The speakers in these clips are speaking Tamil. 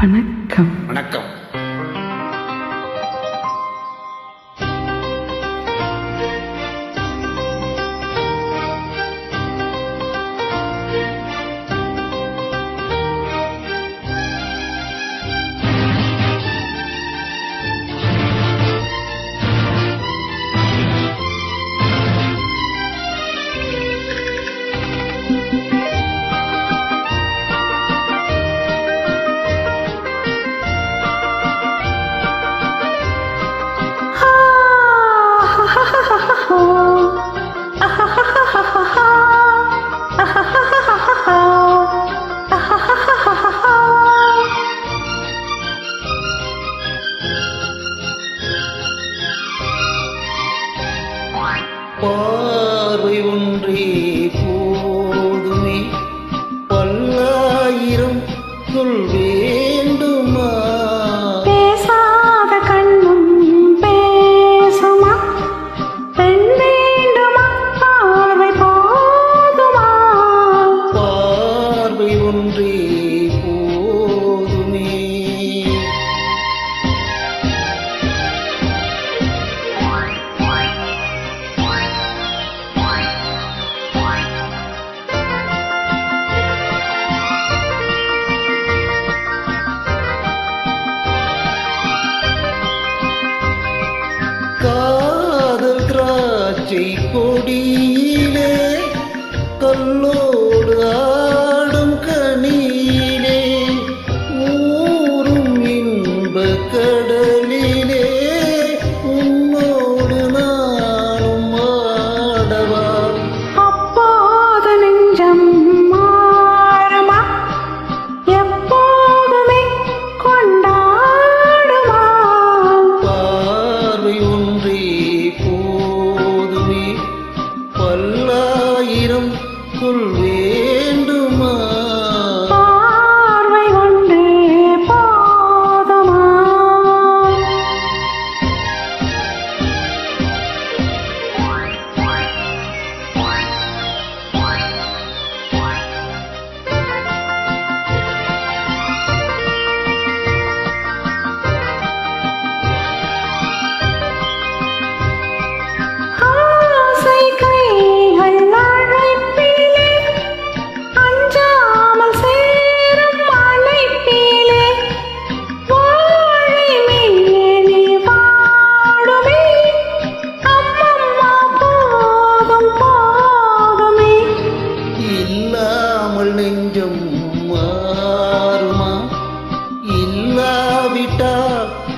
வணக்கம். வணக்கம். பார்வை ஒன்றே போதுமே. பல்லாயிரம் சொல்வே காதல் திராட்சை கொடியிலே கல்லோ ஆயிரம் சொல் வேண்டுமா?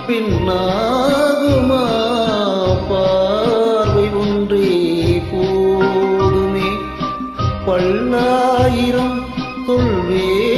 பின்னாகுமா? பார்வை ஒன்றே போதுமே. பல்லாயிரம் சொல்வே